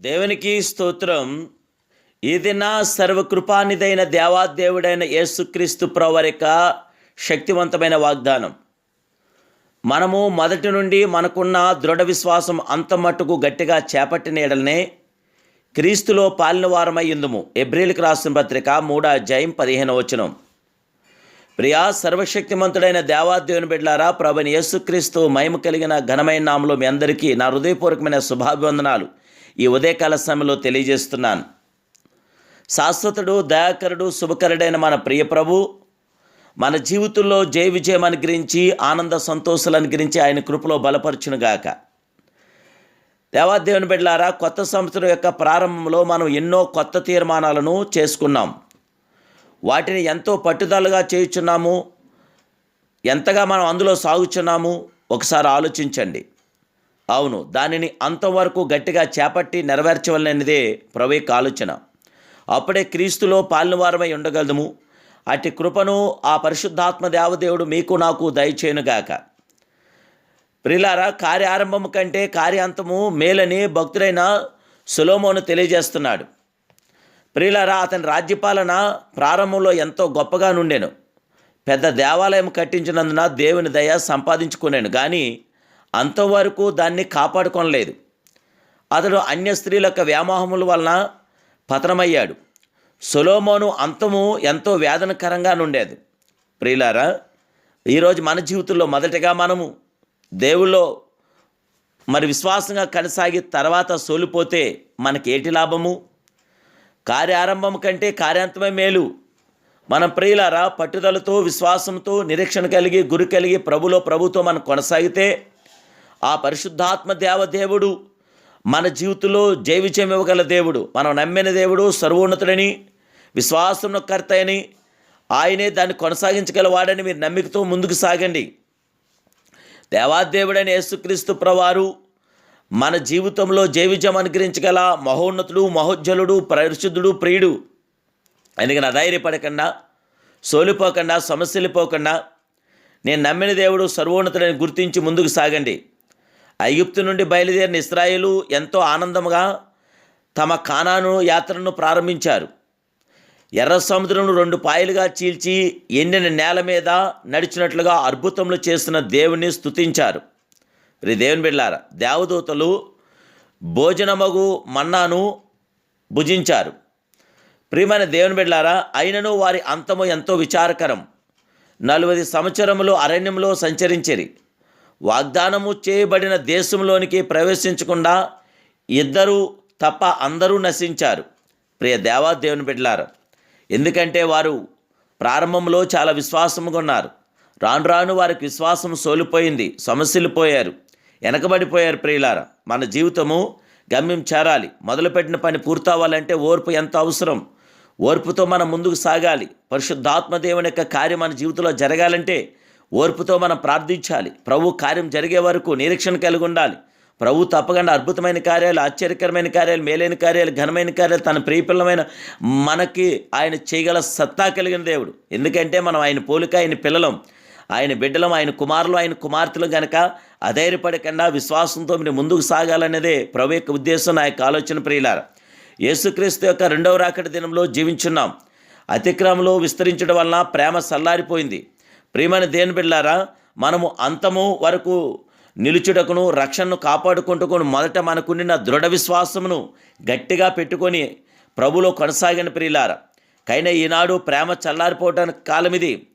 దేవునికి స్తోత్రం. ఈ దిన సర్వకృపానిదైన దేవాదేవుడైన యేసుక్రీస్తు ప్రవరిక శక్తివంతమైన వాగ్దానం. మనము మొదటి నుండి మనకున్న దృఢ విశ్వాసం అంత మట్టుకు గట్టిగా చేపట్టిన ఎడలనే క్రీస్తులో పాలిన వారమై ఇందుము ఎబ్రిల్కి రాసిన పత్రిక మూడో అధ్యాయం పదిహేను వచనం. ప్రియా సర్వశక్తిమంతుడైన దేవాదేవుని బిడ్లారా ప్రభుని యేసుక్రీస్తు మహిమ కలిగిన ఘనమైన నామలో మీ అందరికీ నా హృదయపూర్వకమైన శుభాభివందనాలు. ఈ ఉదయకాల సమయంలో తెలియజేస్తున్నాను. శాశ్వతుడు దయాకరుడు శుభకరుడైన మన ప్రియప్రభు మన జీవితంలో జయ విజయం అనుగ్రహించి ఆనంద సంతోషాలు అనుగ్రహించి ఆయన కృపలో బలపరచునుగాక. దేవాదేవుని బిడ్డలారా కొత్త సంవత్సరం యొక్క ప్రారంభంలో మనం ఎన్నో కొత్త తీర్మానాలను చేసుకున్నాం. వాటిని ఎంతో పట్టుదలగా చేయుచున్నాము. ఎంతగా మనం అందులో సాగుచున్నాము ఒకసారి ఆలోచించండి. అవును దానిని అంతవరకు గట్టిగా చేపట్టి నెరవేర్చవలనదే ప్రవేక్ ఆలోచన అప్పుడే క్రీస్తులో పాలనవారమై ఉండగలము అట్టి కృపను ఆ పరిశుద్ధాత్మ దేవదేవుడు మీకు నాకు దయచేయునుగాక ప్రిలారా కార్యారంభము కంటే కార్యాంతము మేలని భక్తుడైన సులోమోను తెలియజేస్తున్నాడు. ప్రియులారా అతని రాజ్యపాలన ప్రారంభంలో ఎంతో గొప్పగా నుండెను. పెద్ద దేవాలయం కట్టించినందున దేవుని దయ సంపాదించుకున్నాను కానీ అంతవరకు దాన్ని కాపాడుకొనలేదు. అతడు అన్య స్త్రీల యొక్క వ్యామోహముల వలన పతనమయ్యాడు. సొలోమోను అంతము ఎంతో వేదనకరంగా నుండేది. ప్రియులారా ఈరోజు మన జీవితంలో మొదటగా మనము దేవుల్లో మరి విశ్వాసంగా కొనసాగి తర్వాత సోలిపోతే మనకి ఏటి లాభము? కార్యారంభం కంటే కార్యాంతమే మేలు. మన ప్రియులారా పట్టుదలతో విశ్వాసంతో నిరీక్షణ కలిగి గురి కలిగి ప్రభులో ప్రభుతో మనం కొనసాగితే ఆ పరిశుద్ధాత్మ దేవదేవుడు మన జీవితంలో జైవిజయం ఇవ్వగల దేవుడు. మనం నమ్మిన దేవుడు సర్వోన్నతుడని విశ్వాసం కర్త అని ఆయనే దాన్ని కొనసాగించగలవాడని మీరు నమ్మికతో ముందుకు సాగండి. దేవాదేవుడైన యేసుక్రీస్తు ప్రవారు మన జీవితంలో జైవిజయం అనుగ్రహించగల మహోన్నతుడు మహోజ్జలుడు పరిశుద్ధుడు ప్రియుడు. అందుకని అధైర్యపడకుండా సోలిపోకుండా సమస్యలు పోకుండా నేను నమ్మిన దేవుడు సర్వోన్నతుడని గుర్తించి ముందుకు సాగండి. ఐగుప్తు నుండి బయలుదేరిన ఇస్రాయేలు ఎంతో ఆనందంగా తమ కానాను యాత్రను ప్రారంభించారు. ఎర్ర సముద్రంను రెండు పాయలుగా చీల్చి ఎండిన నేల మీద నడిచినట్లుగా అద్భుతములు చేస్తున్న దేవుని స్తుతించారు. రే దేవుని బిళ్ళార దేవదూతలు భోజనమగు మన్నాను భుజించారు. ప్రియమైన దేవుని బిడ్లారా అయినను వారి అంతము ఎంతో విచారకరం. నలభై సంవత్సరములు అరణ్యంలో సంచరించిరి. వాగ్దానము చేయబడిన దేశంలోనికి ప్రవేశించకుండా ఇద్దరు తప్ప అందరూ నశించారు. ప్రియ దేవా దేవుని బిడ్డలారా ఎందుకంటే వారు ప్రారంభంలో చాలా విశ్వాసముగా ఉన్నారు. రాను రాను వారికి విశ్వాసం సోలిపోయింది సమస్యలు పోయారు వెనకబడిపోయారు ప్రియులారా. మన జీవితము గమ్యం చేరాలి. మొదలుపెట్టిన పని పూర్తవ్వాలంటే ఓర్పు ఎంత అవసరం? ఓర్పుతో మనం ముందుకు సాగాలి. పరిశుద్ధాత్మ దేవుని యొక్క కార్యం మన జీవితంలో జరగాలంటే ఓర్పుతో మనం ప్రార్థించాలి. ప్రభు కార్యం జరిగే వరకు నిరీక్షణ కలిగి ఉండాలి. ప్రభు తప్పకుండా అద్భుతమైన కార్యాలు ఆశ్చర్యకరమైన కార్యాలు మేలైన కార్యాలు ఘనమైన కార్యాలు తన ప్రియపిల్లమైన మనకి ఆయన చేయగల సత్తా కలిగిన దేవుడు. ఎందుకంటే మనం ఆయన పోలిక ఆయన పిల్లలం. ఆయన బిడ్డలం ఆయన కుమారులు ఆయన కుమార్తెలు గనక అధైర్యపడకుండా విశ్వాసంతో మీరు ముందుకు సాగాలనేదే ప్రభు యొక్క ఉద్దేశం నా యొక్క ఆలోచన ప్రియులార. యేసుక్రీస్తు యొక్క రెండవ రాకటి దినంలో జీవించున్నాం. అతిక్రమంలో విస్తరించడం వలన ప్రేమ సల్లారిపోయింది. ప్రియమైన దేని బిడ్డారా మనము అంతము వరకు నిలుచుటకును రక్షణను కాపాడుకుంటుకును మొదట మనకుండిన దృఢ విశ్వాసమును గట్టిగా పెట్టుకొని ప్రభులో కొనసాగిన ప్రియులార. కైనా ఈనాడు ప్రేమ చల్లారిపోవటానికి కాలం ఇది.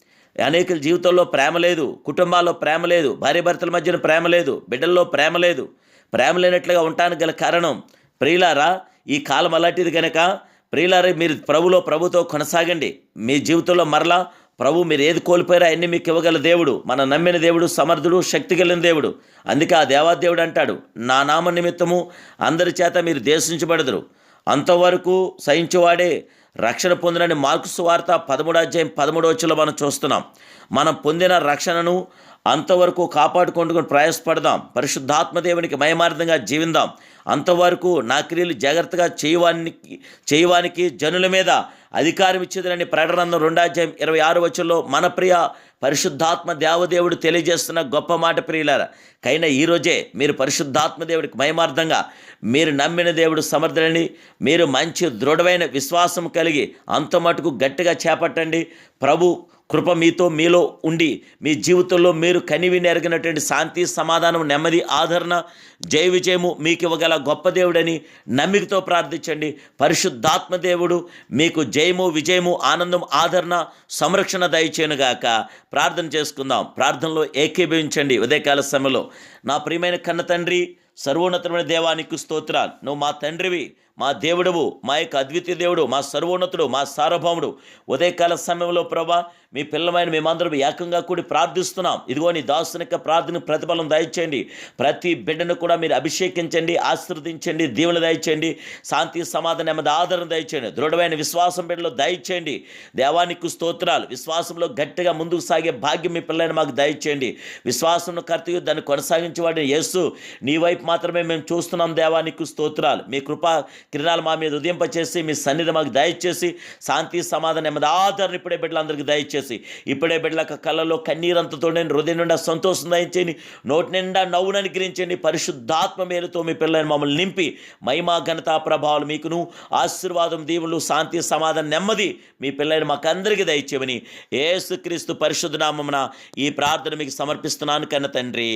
అనేక జీవితంలో ప్రేమ లేదు కుటుంబాల్లో ప్రేమ లేదు భార్యాభర్తల మధ్యన ప్రేమ లేదు బిడ్డల్లో ప్రేమ లేదు. ప్రేమ లేనట్లుగా ఉండటానికి గల కారణం ప్రియులారా ఈ కాలం అలాంటిది కనుక ప్రియులారా మీరు ప్రభులో ప్రభుతో కొనసాగండి. మీ జీవితంలో మరలా ప్రభు మీరు ఏది కోల్పోయారో అన్ని మీకు ఇవ్వగల దేవుడు. మన నమ్మిన దేవుడు సమర్థుడు శక్తి కలిగిన దేవుడు. అందుకే ఆ దేవాదేవుడు అంటాడు నా నామ నిమిత్తము అందరి చేత మీరు దేశించబడదురు. అంతవరకు సహించేవాడే రక్షణ పొందినని మార్క్స్ వార్త పదమూడు అధ్యాయం పదమూడు వచ్చులో మనం చూస్తున్నాం. మనం పొందిన రక్షణను అంతవరకు కాపాడుకుంటూ ప్రయాసపడదాం. పరిశుద్ధాత్మదేవునికి మయమార్థంగా జీవిందాం. అంతవరకు నా క్రియలు జాగ్రత్తగా చేయవానికి చేయవానికి జనుల మీద అధికారం ఇచ్చేదనని ప్రకటన రెండాధ్యాయం ఇరవై ఆరు వచ్చంలో మన ప్రియ పరిశుద్ధాత్మ దేవదేవుడు తెలియజేస్తున్న గొప్ప మాట ప్రియులారా. కైనా ఈరోజే మీరు పరిశుద్ధాత్మ దేవుడికి మయమార్థంగా మీరు నమ్మిన దేవుడు సమర్థులని మీరు మంచి దృఢమైన విశ్వాసం కలిగి అంత మటుకు గట్టిగా చేపట్టండి. ప్రభు కృప మీతో మీలో ఉండి మీ జీవితంలో మీరు కనివి నెరగినటువంటి శాంతి సమాధానం నెమ్మది ఆదరణ జయ విజయము మీకు ఇవ్వగల గొప్ప దేవుడని నమ్మికతో ప్రార్థించండి. పరిశుద్ధాత్మ దేవుడు మీకు జయము విజయము ఆనందం ఆదరణ సంరక్షణ దయచేనుగాక ప్రార్థన చేసుకుందాం. ప్రార్థనలో ఏకీభవించండి. ఉదయకాల సమయంలో నా ప్రియమైన కన్న తండ్రి సర్వోన్నతమైన దేవానికి స్తోత్రాలు. నువ్వు మా తండ్రివి. మా దేవుడవు మా యొక్క అద్వితీయ దేవుడు మా సర్వోన్నతుడు మా సార్వభౌముడు. ఉదయకాల సమయంలో ప్రభా మీ పిల్లమైన మేమందరం ఏకంగా కూడి ప్రార్థిస్తున్నాం. ఇదిగో నీ దాసుని యొక్క ప్రార్థన ప్రతిఫలం దయచేయండి. ప్రతి బిడ్డను కూడా మీరు అభిషేకించండి ఆశీర్వదించండి దీవెన దయచేయండి శాంతి సమాధానం మీద ఆదరణ దయచేయండి. దృఢమైన విశ్వాసం బిడ్డలో దయచేయండి. దేవానికి స్తోత్రాలు. విశ్వాసంలో గట్టిగా ముందుకు సాగే భాగ్యం మీ పిల్లని మాకు దయచేయండి. విశ్వాసం కర్తయు దాన్ని కొనసాగించేవాడిని యేసు. నీ వైపు మాత్రమే మేము చూస్తున్నాం దేవానికి స్తోత్రాలు. మీ కృపా కిరణాలు మా మీద ఉదయింపచేసి మీ సన్నిధి మాకు దయచేసి శాంతి సమాధానం నెమ్మది ఆదరణ ఇప్పుడే బిడ్డలందరికీ దయచేసి ఇప్పుడే బిడ్డలకు కళ్ళలో కన్నీరంతతో నేను హృదయం నిండా సంతోషం దయచేయండి నోటి నిండా నవ్వును అనుగ్రహించండి పరిశుద్ధాత్మ మేలుతో మీ పిల్లల్ని మమ్మల్ని నింపి మహిమా ఘనతా ప్రభావాలు మీకును ఆశీర్వాదం దీవులు శాంతి సమాధానం నెమ్మది మీ పిల్లల్ని మాకందరికీ దయచేయమని ఏసుక్రీస్తు పరిశుద్ధ నామమున ఈ ప్రార్థన మీకు సమర్పిస్తున్నాను కన్న తండ్రి.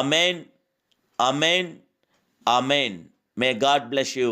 Amen amen amen may God bless you.